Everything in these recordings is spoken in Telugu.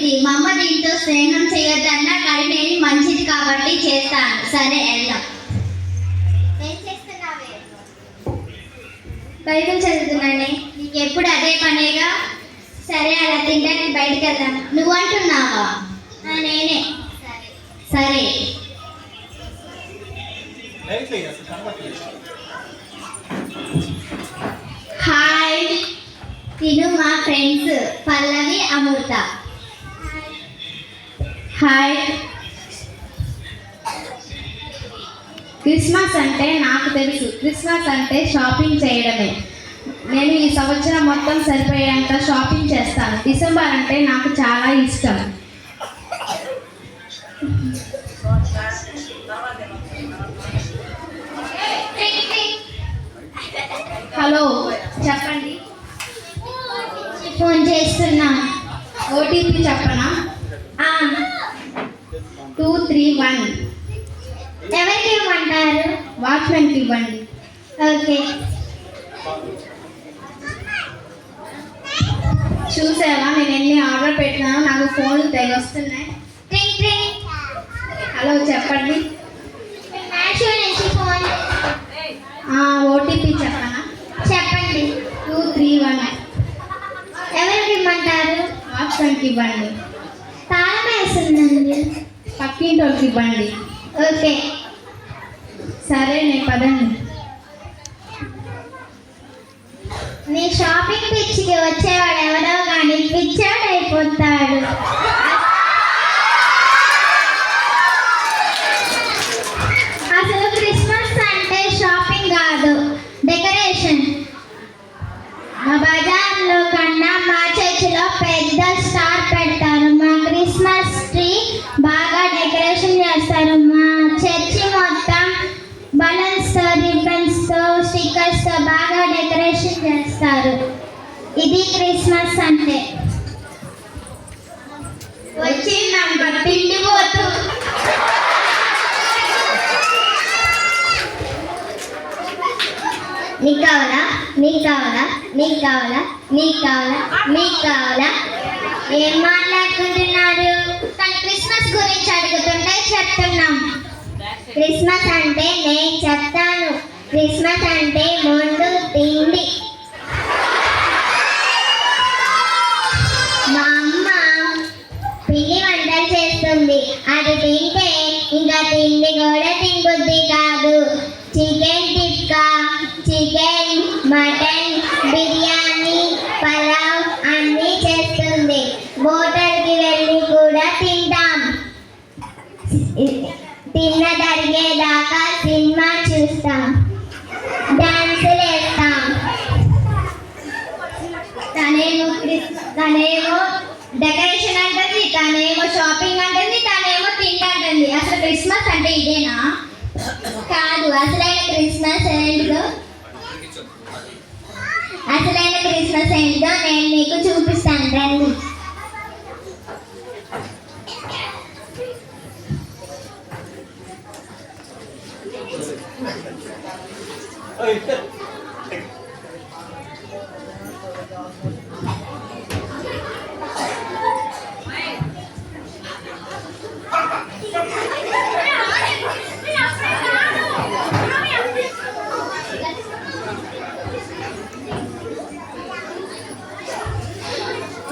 మంచిది మా అమ్మ దీంతో స్నేహం చేయొద్దన్నా కానీ నేను మంచిది కాబట్టి చేస్తాను. సరే వెళ్దాం. బయట చేస్తున్నావే బైబిల్ చదువుతున్నానే నీకు ఎప్పుడు అదే పనేగా? సరే అలా తింటానికి బయటికి వెళ్దాం. నువ్వు అంటున్నావా? నేనే. సరే. హాయ్. తిను మా friends. Pallavi Amrutha. Hi. Christmas అంటే నాకు తెలుసు. క్రిస్మస్ అంటే షాపింగ్ చేయడమే. నేను ఈ సంవత్సరం మొత్తం సరిపోయేంత షాపింగ్ చేస్తాను. డిసెంబర్ అంటే నాకు చాలా ఇష్టం. హలో చెప్పండి. ఫోన్ చేస్తున్నా. ఓటీపీ చెప్పనా? టూ త్రీ వన్ ఎవరికి ఇవ్వమంటారు? వాచ్మెన్కి ఇవ్వండి. ఓకే. చూసావా? నేను ఎన్ని ఆర్డర్ పెట్టినానో నాకు ఫోన్లు తెగ వస్తున్నాయి. హలో చెప్పండి. ఓటీపీ చెప్పనా? చెప్పండి. టూ త్రీ వన్ ఎవరికి ఇవ్వమంటారు? వాచ్మెన్కి ఇవ్వండి. పక్కింటి వాళ్ళకి ఇవ్వండి. ఓకే. సరే నేను పదండి. నీ షాపింగ్ పిచ్చికి వచ్చేవాడు ఎవరో కానీ పిచ్చాడు అయిపోతాడు. అసలు క్రిస్మస్ అంటే షాపింగ్ కాదు డెకరేషన్. మా బజార్లో కన్నా మా చర్చిలో స్టిక్కర్స్తో బాగా డెకరేషన్ చేస్తారు. ఇది క్రిస్మస్ అంటే వచ్చి పిండి పోతు. నీకు కావాలా? నీకు కావాలా? నీకు కావాలా? నీకు కావాలా? నీకు కావాలా? ఏం మాట్లాడుకుంటున్నారు? తను క్రిస్మస్ గురించి అడుగుతుంటే చెప్తున్నాం. క్రిస్మస్ అంటే నేను చెప్తాను. క్రిస్మస్ అంటే ముందు తిండి. మా అమ్మ పిండి వంటలు చేస్తుంది. అది తింటే ఇంకా తిండి కూడా తినబుద్ధి కాదు. చికెన్ అసలైన క్రిస్మస్ ఏంటిదో? అసలైన క్రిస్మస్ ఏంటిదో నేను మీకు చూపిస్తాను రండి.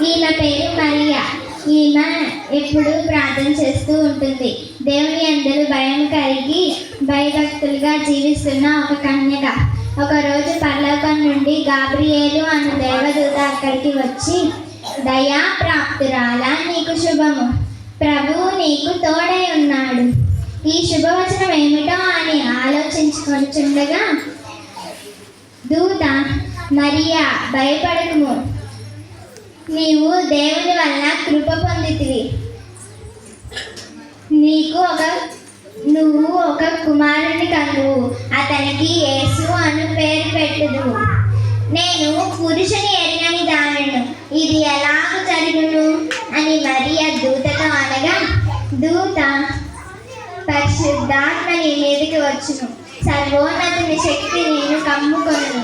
ఈమె పేరు మరియా. ఈమె ఎప్పుడు ప్రార్థన చేస్తూ ఉంటుంది. దేవుని అందరూ భయం కలిగి భయభక్తులుగా జీవిస్తున్న ఒక కన్యక. ఒకరోజు పర్లోకం నుండి గాబ్రియేలు అను దేవదూత అక్కడికి వచ్చి దయా ప్రాప్తురాలా నీకు శుభము. ప్రభువు నీకు తోడై ఉన్నాడు. ఈ శుభవచనం ఏమిటో అని ఆలోచించుకొనిచుండగా దూత మరియా భయపడకము. నీవు దేవుని వలన కృప పొందితివి. నీకు ఒక నువ్వు ఒక కుమారుని కలువు అతనికి యేసు అను పేరు పెట్టుదు నేను పురుషుని ఎరగని దానను ఇది ఎలాగ జరుగును? అని మరి ఆ దూతతో అనగా దూత పరిశుద్ధాత్మ నీ మీదకి వచ్చును. సర్వోన్నతుని శక్తి నేను కమ్ముకొను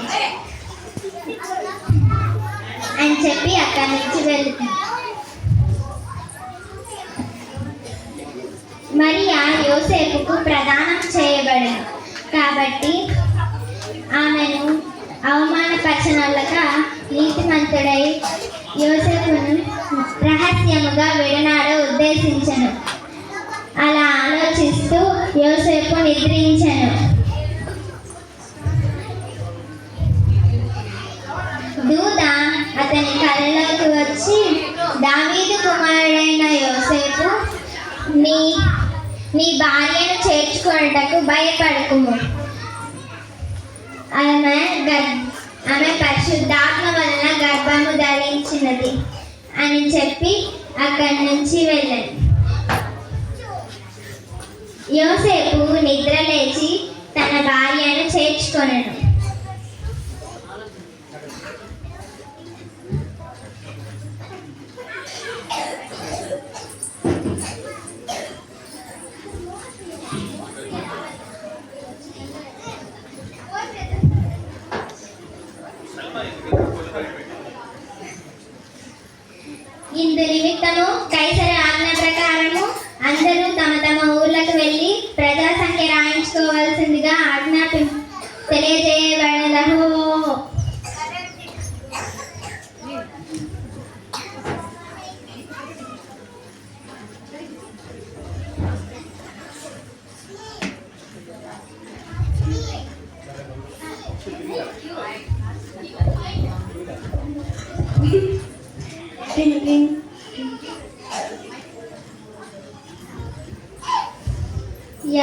పాలించి వెళ్తుంది మరియా యోసేపుకు ప్రదానం చేయబడింది కాబట్టి ఆమెను అవమానపరచనల్లక నీతిమంతుడై యోసేపును రహస్యముగా విడనాడ ఉద్దేశించను. అలా ఆలోచిస్తూ యోసేపు నిద్రించను. దావీదు కుమారుడైన యోసేపు నీ నీ భార్యను చేర్చుకొనుటకు భయపడకుము. ఆమె ఆమె పరిశుద్ధాత్మ వలన గర్భము ధరించినది అని చెప్పి అక్కడి నుంచి వెళ్ళాను యోసేపు నిద్ర లేచి తన భార్యను చేర్చుకొనను.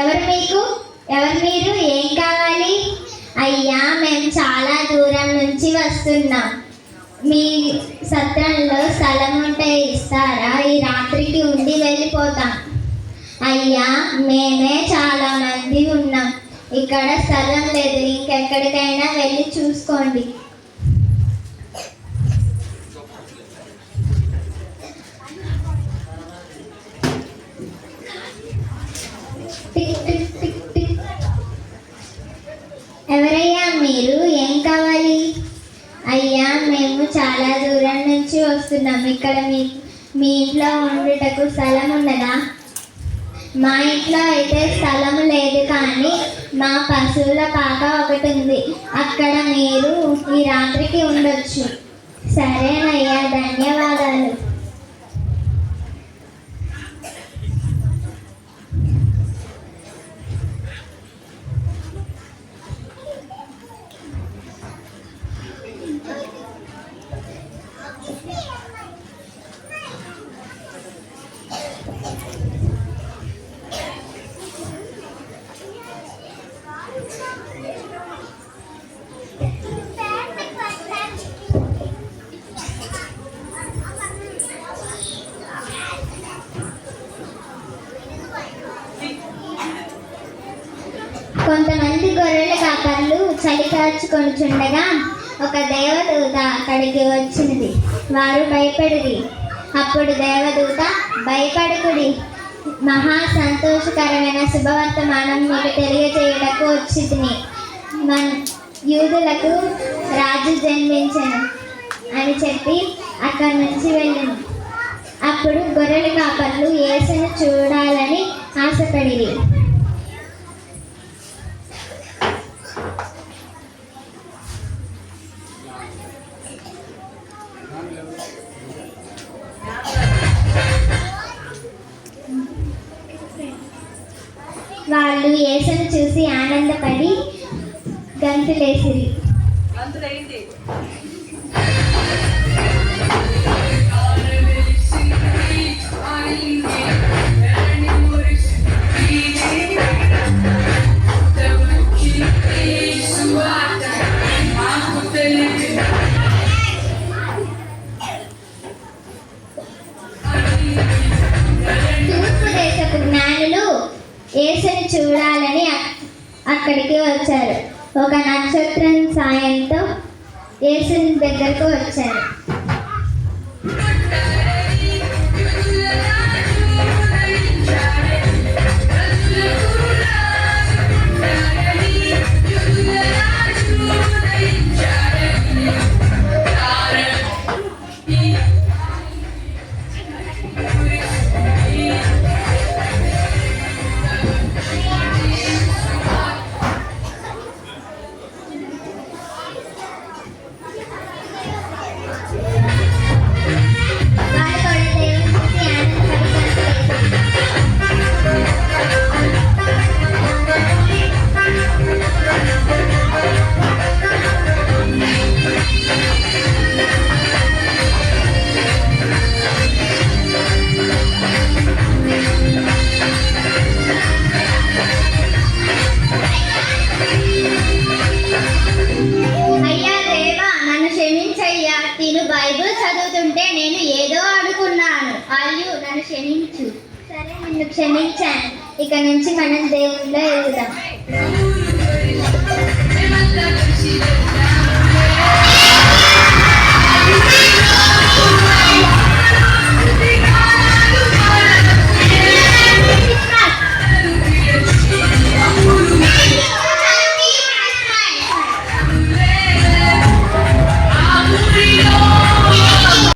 ఎవరు మీకు? ఎవరు మీరు? ఏం కావాలి? అయ్యా మేము చాలా దూరం నుంచి వస్తున్నాం. మీ సత్రంలో స్థలం ఉంటే ఇస్తారా? ఈ రాత్రికి ఉండి వెళ్ళిపోతాం. అయ్యా మేమే చాలా మంది ఉన్నాం. ఇక్కడ స్థలం లేదు. ఇంకెక్కడికైనా వెళ్ళి చూసుకోండి. ఎవరయ్యా మీరు? ఏం కావాలి? అయ్యా మేము చాలా దూరం నుంచి వస్తున్నాం. ఇక్కడ మీ మీ ఇంట్లో ఉండుటకు స్థలం ఉండదా మా ఇంట్లో అయితే స్థలం లేదు కానీ మా పశువుల పాక ఒకటి ఉంది. అక్కడ మీరు ఈ రాత్రికి ఉండొచ్చు. సరేనయ్యా ధన్యవాదాలు కొంతమంది గొర్రెల కాపర్లు చలి ఒక దేవదూత అక్కడికి వచ్చినది. వారు భయపడిది అప్పుడు దేవదూత భయపడకుడి. మహా సంతోషకరమైన శుభవర్తమానం మీకు తెలియజేయటకు వచ్చింది మన యూదులకు రాజు జన్మించను అని చెప్పి అక్కడి నుంచి వెళ్ళింది. అప్పుడు గొర్రెల కాపర్లు యేసును చూడాలని ఆశపడిరి. గంతులేసిరి జ్ఞానులు చూడాలని అక్- అక్కడికి వచ్చారు. ఒక నక్షత్రం సాయంతో యేసుని దగ్గరకు వచ్చారు. ఇక నుంచి